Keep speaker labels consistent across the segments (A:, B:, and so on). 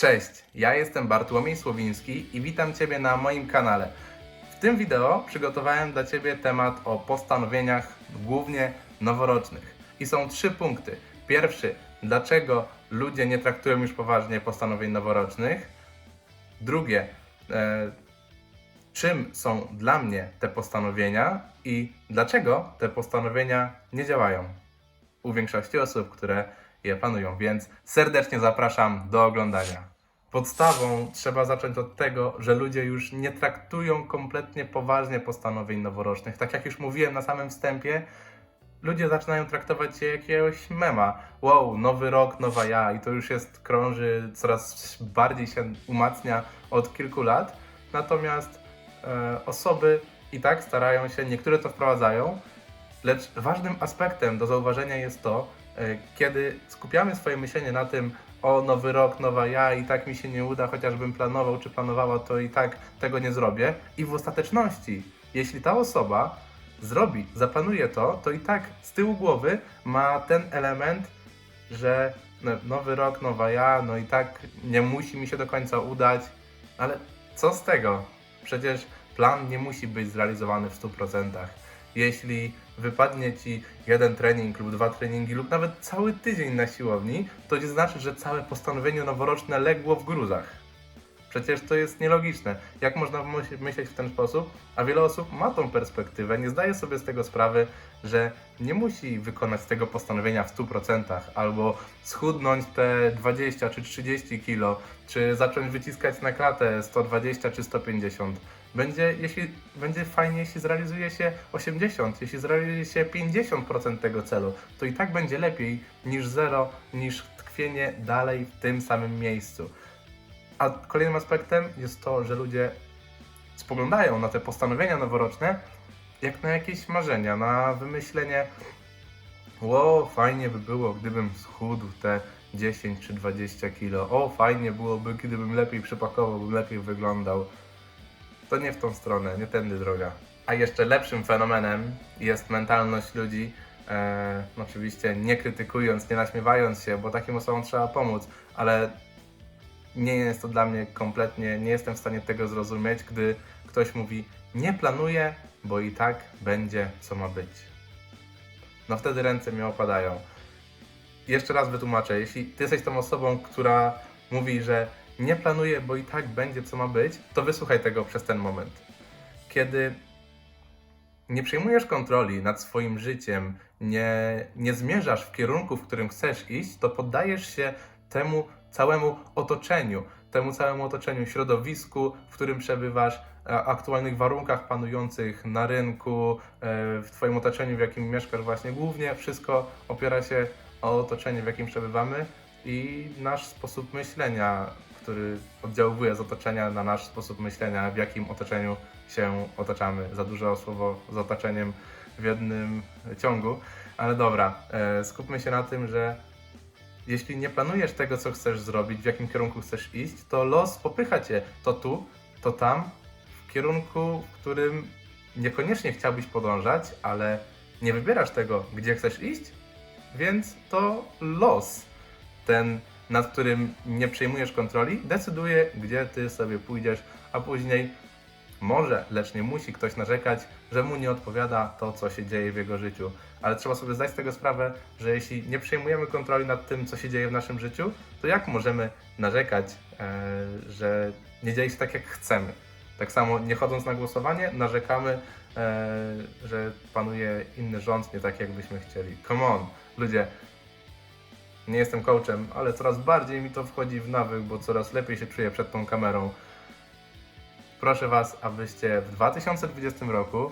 A: Cześć, ja jestem Bartłomiej Słowiński i witam Ciebie na moim kanale. W tym wideo przygotowałem dla Ciebie temat o postanowieniach, głównie noworocznych. I są trzy punkty. Pierwszy, dlaczego ludzie nie traktują już poważnie postanowień noworocznych. Drugie, e, czym są dla mnie te postanowienia i dlaczego te postanowienia nie działają u większości osób, które je planują, więc serdecznie zapraszam do oglądania. Podstawą trzeba zacząć od tego, że ludzie już nie traktują kompletnie poważnie postanowień noworocznych. Tak jak już mówiłem na samym wstępie, ludzie zaczynają traktować je jakiegoś mema. Wow, nowy rok, nowa ja i to już jest krąży, coraz bardziej się umacnia od kilku lat. Natomiast e, osoby i tak starają się, niektóre to wprowadzają, lecz ważnym aspektem do zauważenia jest to, e, kiedy skupiamy swoje myślenie na tym, o nowy rok, nowa ja i tak mi się nie uda, chociażbym planował czy planowała, to i tak tego nie zrobię. I w ostateczności, jeśli ta osoba zrobi, zaplanuje to, to i tak z tyłu głowy ma ten element, że no, nowy rok, nowa ja, no i tak nie musi mi się do końca udać, ale co z tego? Przecież plan nie musi być zrealizowany w 100%. Jeśli wypadnie ci jeden trening lub dwa treningi lub nawet cały tydzień na siłowni, to nie znaczy, że całe postanowienie noworoczne legło w gruzach. Przecież to jest nielogiczne. Jak można myśl- myśleć w ten sposób? A wiele osób ma tą perspektywę, nie zdaje sobie z tego sprawy, że nie musi wykonać tego postanowienia w 100%, albo schudnąć te 20 czy 30 kilo, czy zacząć wyciskać na klatę 120 czy 150. Będzie, jeśli, będzie fajnie, jeśli zrealizuje się 80, jeśli zrealizuje się 50% tego celu, to i tak będzie lepiej niż zero, niż tkwienie dalej w tym samym miejscu. A kolejnym aspektem jest to, że ludzie spoglądają na te postanowienia noworoczne jak na jakieś marzenia, na wymyślenie Ło, fajnie by było, gdybym schudł te 10 czy 20 kilo. O, fajnie byłoby, gdybym lepiej przypakował, bym lepiej wyglądał. To nie w tą stronę, nie tędy droga. A jeszcze lepszym fenomenem jest mentalność ludzi, e, oczywiście nie krytykując, nie naśmiewając się, bo takim osobom trzeba pomóc, ale nie jest to dla mnie kompletnie, nie jestem w stanie tego zrozumieć, gdy ktoś mówi, nie planuję, bo i tak będzie co ma być. No wtedy ręce mi opadają. Jeszcze raz wytłumaczę, jeśli ty jesteś tą osobą, która mówi, że nie planuje, bo i tak będzie co ma być, to wysłuchaj tego przez ten moment. Kiedy nie przejmujesz kontroli nad swoim życiem, nie, nie zmierzasz w kierunku, w którym chcesz iść, to poddajesz się temu całemu otoczeniu, temu całemu otoczeniu, środowisku, w którym przebywasz, aktualnych warunkach panujących na rynku, e, w Twoim otoczeniu, w jakim mieszkasz, właśnie głównie wszystko opiera się o otoczenie, w jakim przebywamy i nasz sposób myślenia, który oddziałuje z otoczenia na nasz sposób myślenia, w jakim otoczeniu się otaczamy. Za dużo słowo z otoczeniem w jednym ciągu, ale dobra, e, skupmy się na tym, że jeśli nie planujesz tego, co chcesz zrobić, w jakim kierunku chcesz iść, to los popycha cię. To tu, to tam, w kierunku, w którym niekoniecznie chciałbyś podążać, ale nie wybierasz tego, gdzie chcesz iść, więc to los, ten, nad którym nie przejmujesz kontroli, decyduje, gdzie ty sobie pójdziesz, a później może, lecz nie musi ktoś narzekać, że mu nie odpowiada to, co się dzieje w jego życiu. Ale trzeba sobie zdać z tego sprawę, że jeśli nie przejmujemy kontroli nad tym, co się dzieje w naszym życiu, to jak możemy narzekać, e, że nie dzieje się tak, jak chcemy? Tak samo nie chodząc na głosowanie, narzekamy, e, że panuje inny rząd, nie tak, jakbyśmy chcieli. Come on, ludzie. Nie jestem coachem, ale coraz bardziej mi to wchodzi w nawyk, bo coraz lepiej się czuję przed tą kamerą. Proszę Was, abyście w 2020 roku,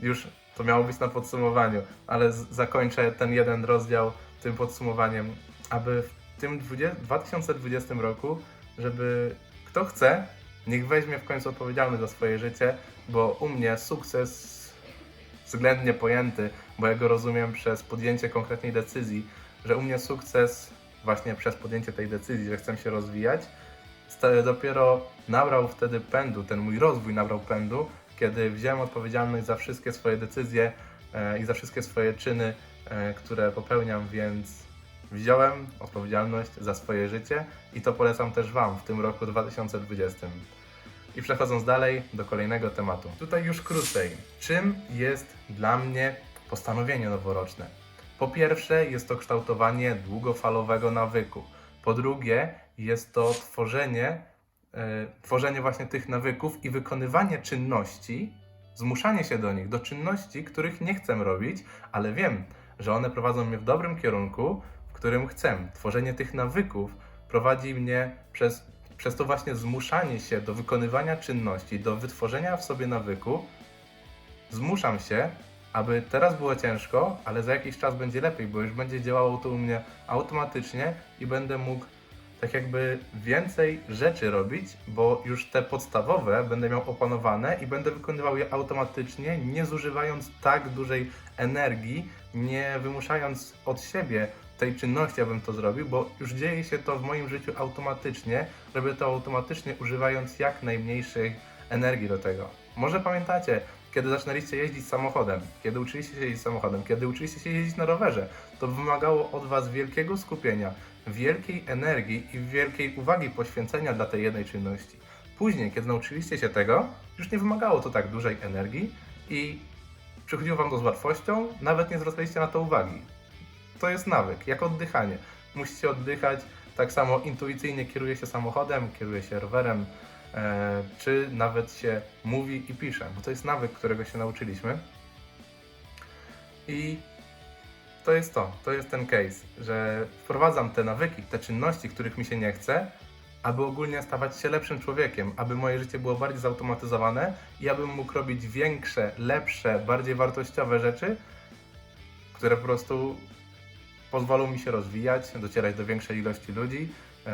A: już to miało być na podsumowaniu, ale zakończę ten jeden rozdział tym podsumowaniem, aby w tym 20, 2020 roku, żeby kto chce, niech weźmie w końcu odpowiedzialność za swoje życie, bo u mnie sukces względnie pojęty, bo ja go rozumiem przez podjęcie konkretnej decyzji, że u mnie sukces właśnie przez podjęcie tej decyzji, że chcę się rozwijać, dopiero nabrał wtedy pędu, ten mój rozwój nabrał pędu, kiedy wziąłem odpowiedzialność za wszystkie swoje decyzje e, i za wszystkie swoje czyny, e, które popełniam, więc wziąłem odpowiedzialność za swoje życie i to polecam też Wam w tym roku 2020. I przechodząc dalej do kolejnego tematu. Tutaj już krócej. Czym jest dla mnie postanowienie noworoczne? Po pierwsze, jest to kształtowanie długofalowego nawyku. Po drugie, jest to tworzenie, e, tworzenie właśnie tych nawyków i wykonywanie czynności, zmuszanie się do nich, do czynności, których nie chcę robić, ale wiem, że one prowadzą mnie w dobrym kierunku, w którym chcę. Tworzenie tych nawyków prowadzi mnie przez, przez to właśnie zmuszanie się do wykonywania czynności, do wytworzenia w sobie nawyku. Zmuszam się, aby teraz było ciężko, ale za jakiś czas będzie lepiej, bo już będzie działało to u mnie automatycznie i będę mógł tak jakby więcej rzeczy robić, bo już te podstawowe będę miał opanowane i będę wykonywał je automatycznie, nie zużywając tak dużej energii, nie wymuszając od siebie tej czynności, abym to zrobił, bo już dzieje się to w moim życiu automatycznie. Robię to automatycznie, używając jak najmniejszej energii do tego. Może pamiętacie, kiedy zaczynaliście jeździć samochodem, kiedy uczyliście się jeździć samochodem, kiedy uczyliście się jeździć na rowerze, to wymagało od Was wielkiego skupienia, wielkiej energii i wielkiej uwagi poświęcenia dla tej jednej czynności. Później, kiedy nauczyliście się tego, już nie wymagało to tak dużej energii i przychodziło Wam to z łatwością, nawet nie zwracaliście na to uwagi. To jest nawyk, jak oddychanie. Musicie oddychać, tak samo intuicyjnie kieruje się samochodem, kieruje się rowerem, czy nawet się mówi i pisze, bo to jest nawyk, którego się nauczyliśmy. I to jest to, to jest ten case, że wprowadzam te nawyki, te czynności, których mi się nie chce, aby ogólnie stawać się lepszym człowiekiem, aby moje życie było bardziej zautomatyzowane i abym mógł robić większe, lepsze, bardziej wartościowe rzeczy, które po prostu pozwolą mi się rozwijać, docierać do większej ilości ludzi yy,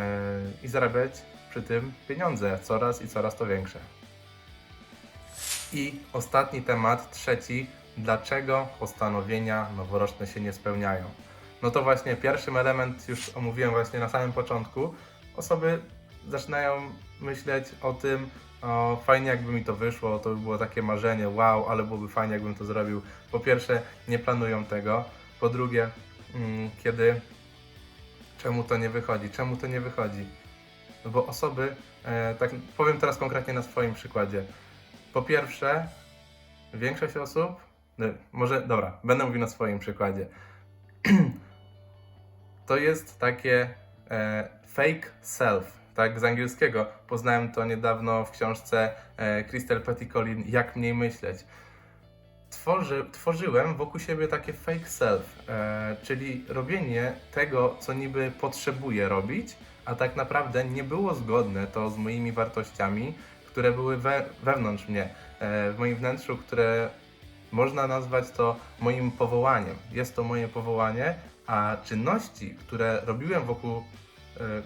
A: i zarabiać przy tym pieniądze coraz i coraz to większe. I ostatni temat, trzeci. Dlaczego postanowienia noworoczne się nie spełniają? No to właśnie pierwszy element już omówiłem właśnie na samym początku. Osoby zaczynają myśleć o tym, o fajnie jakby mi to wyszło, to by było takie marzenie, wow, ale byłoby fajnie jakbym to zrobił. Po pierwsze, nie planują tego. Po drugie, mm, kiedy czemu to nie wychodzi? Czemu to nie wychodzi? Bo osoby, e, tak powiem teraz konkretnie na swoim przykładzie. Po pierwsze, większość osób, no, może, dobra, będę mówił na swoim przykładzie. to jest takie e, fake self, tak z angielskiego. Poznałem to niedawno w książce e, Crystal Petty-Collin Jak mniej myśleć. Tworzy, tworzyłem wokół siebie takie fake self, e, czyli robienie tego, co niby potrzebuję robić, a tak naprawdę nie było zgodne to z moimi wartościami, które były we, wewnątrz mnie, e, w moim wnętrzu, które można nazwać to moim powołaniem. Jest to moje powołanie, a czynności, które robiłem wokół, e,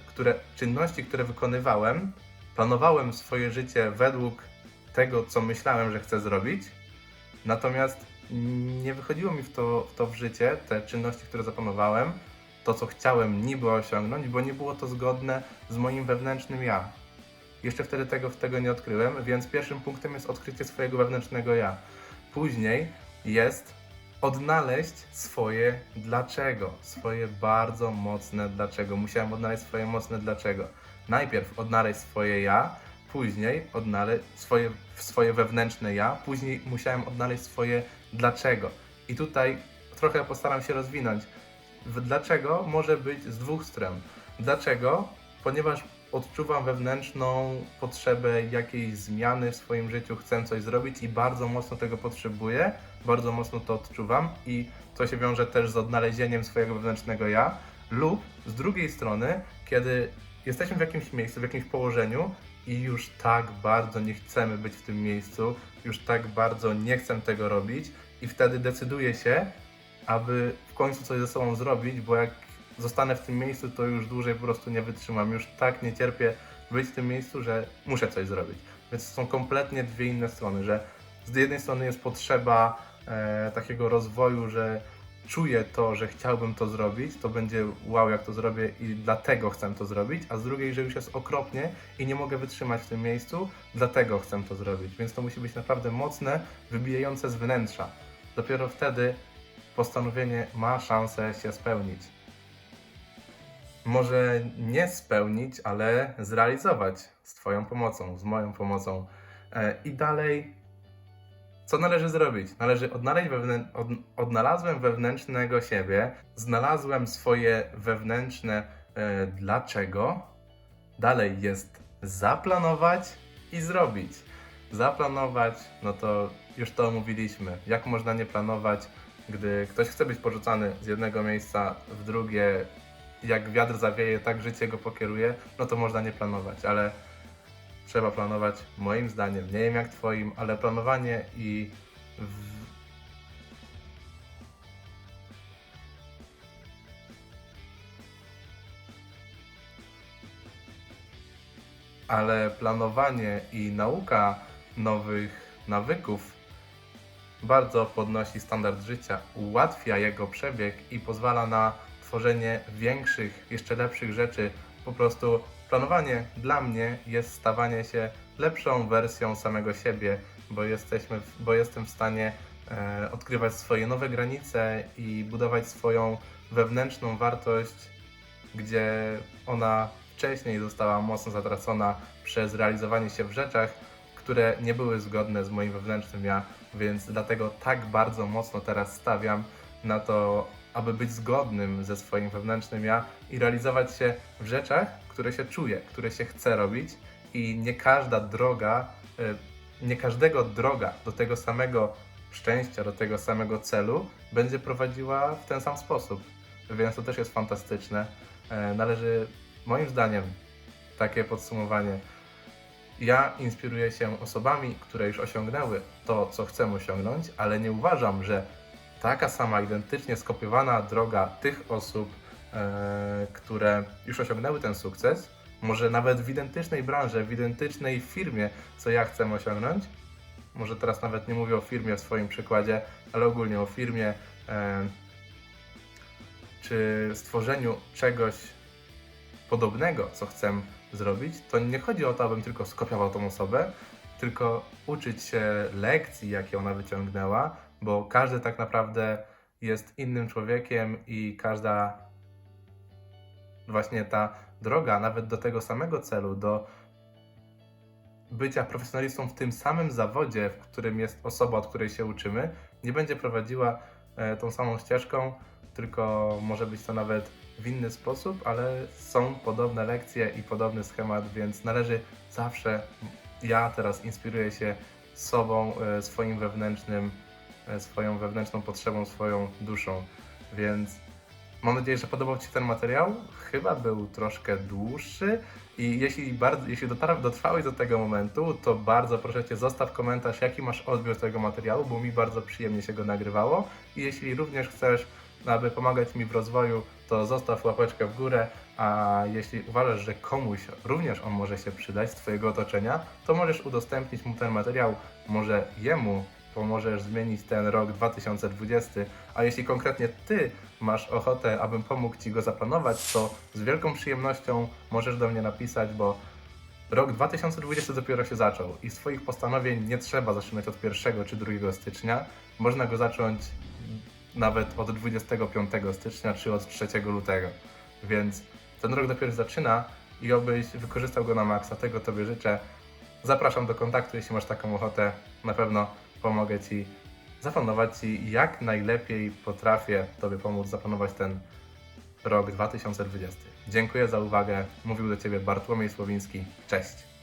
A: które, czynności, które wykonywałem, planowałem swoje życie według tego, co myślałem, że chcę zrobić, natomiast nie wychodziło mi w to, w to w życie, te czynności, które zaplanowałem, to, co chciałem niby osiągnąć, bo nie było to zgodne z moim wewnętrznym ja. Jeszcze wtedy tego, tego nie odkryłem, więc pierwszym punktem jest odkrycie swojego wewnętrznego ja. Później jest odnaleźć swoje dlaczego, swoje bardzo mocne dlaczego. Musiałem odnaleźć swoje mocne dlaczego. Najpierw odnaleźć swoje ja, później odnaleźć swoje, swoje wewnętrzne ja, później musiałem odnaleźć swoje dlaczego. I tutaj trochę postaram się rozwinąć. Dlaczego może być z dwóch stron. Dlaczego? Ponieważ odczuwam wewnętrzną potrzebę jakiejś zmiany w swoim życiu, chcę coś zrobić i bardzo mocno tego potrzebuję, bardzo mocno to odczuwam i to się wiąże też z odnalezieniem swojego wewnętrznego ja, lub z drugiej strony, kiedy jesteśmy w jakimś miejscu, w jakimś położeniu i już tak bardzo nie chcemy być w tym miejscu, już tak bardzo nie chcę tego robić i wtedy decyduję się, aby w końcu coś ze sobą zrobić, bo jak zostanę w tym miejscu, to już dłużej po prostu nie wytrzymam. Już tak nie cierpię być w tym miejscu, że muszę coś zrobić. Więc są kompletnie dwie inne strony, że z jednej strony jest potrzeba e, takiego rozwoju, że czuję to, że chciałbym to zrobić, to będzie wow, jak to zrobię i dlatego chcę to zrobić, a z drugiej, że już jest okropnie i nie mogę wytrzymać w tym miejscu, dlatego chcę to zrobić. Więc to musi być naprawdę mocne, wybijające z wnętrza. Dopiero wtedy postanowienie ma szansę się spełnić. może nie spełnić, ale zrealizować z Twoją pomocą, z moją pomocą. E, I dalej, co należy zrobić? Należy odnaleźć wewnę... od... odnalazłem wewnętrznego siebie, znalazłem swoje wewnętrzne e, dlaczego. Dalej jest zaplanować i zrobić. Zaplanować, no to już to omówiliśmy. Jak można nie planować, gdy ktoś chce być porzucany z jednego miejsca w drugie, jak wiatr zawieje, tak życie go pokieruje, no to można nie planować, ale trzeba planować, moim zdaniem, nie wiem jak Twoim, ale planowanie i w... ale planowanie i nauka nowych nawyków bardzo podnosi standard życia, ułatwia jego przebieg i pozwala na tworzenie większych, jeszcze lepszych rzeczy. Po prostu planowanie dla mnie jest stawanie się lepszą wersją samego siebie, bo, jesteśmy, bo jestem w stanie e, odkrywać swoje nowe granice i budować swoją wewnętrzną wartość, gdzie ona wcześniej została mocno zatracona przez realizowanie się w rzeczach, które nie były zgodne z moim wewnętrznym ja, więc dlatego tak bardzo mocno teraz stawiam na to, aby być zgodnym ze swoim wewnętrznym ja i realizować się w rzeczach, które się czuje, które się chce robić i nie każda droga, y, nie każdego droga do tego samego szczęścia, do tego samego celu będzie prowadziła w ten sam sposób. Więc to też jest fantastyczne. E, Należy, moim zdaniem, takie podsumowanie. Ja inspiruję się osobami, które już osiągnęły to, co chcę osiągnąć, ale nie uważam, że taka sama identycznie skopiowana droga tych osób, e, które już osiągnęły ten sukces, może nawet w identycznej branży, w identycznej firmie, co ja chcę osiągnąć, może teraz nawet nie mówię o firmie w swoim przykładzie, ale ogólnie o firmie, e, czy stworzeniu czegoś podobnego, co chcę zrobić, to nie chodzi o to, abym tylko skopiował tą osobę, tylko uczyć się lekcji, jakie ona wyciągnęła, bo każdy tak naprawdę jest innym człowiekiem i każda właśnie ta droga, nawet do tego samego celu, do bycia profesjonalistą w tym samym zawodzie, w którym jest osoba, od której się uczymy, nie będzie prowadziła e, tą samą ścieżką, tylko może być to nawet w inny sposób, ale są podobne lekcje i podobny schemat, więc należy zawsze, ja teraz inspiruję się sobą, e, swoim wewnętrznym, e, swoją wewnętrzną potrzebą, swoją duszą, więc mam nadzieję, że podobał Ci ten materiał. Chyba był troszkę dłuższy i jeśli, bardzo, jeśli dotrwałeś do tego momentu, to bardzo proszę Cię, zostaw komentarz, jaki masz odbiór tego materiału, bo mi bardzo przyjemnie się go nagrywało. I jeśli również chcesz, aby pomagać mi w rozwoju, to zostaw łapeczkę w górę, a jeśli uważasz, że komuś również on może się przydać z Twojego otoczenia, to możesz udostępnić mu ten materiał, może jemu pomożesz zmienić ten rok 2020, a jeśli konkretnie Ty masz ochotę, abym pomógł Ci go zaplanować, to z wielką przyjemnością możesz do mnie napisać, bo rok 2020 dopiero się zaczął i swoich postanowień nie trzeba zaczynać od 1 czy 2 stycznia. Można go zacząć nawet od 25 stycznia czy od 3 lutego. Więc ten rok dopiero zaczyna i obyś wykorzystał go na maksa. Tego Tobie życzę. Zapraszam do kontaktu, jeśli masz taką ochotę. Na pewno pomogę Ci zaplanować Ci jak najlepiej potrafię Tobie pomóc zaplanować ten rok 2020. Dziękuję za uwagę. Mówił do Ciebie Bartłomiej Słowiński. Cześć.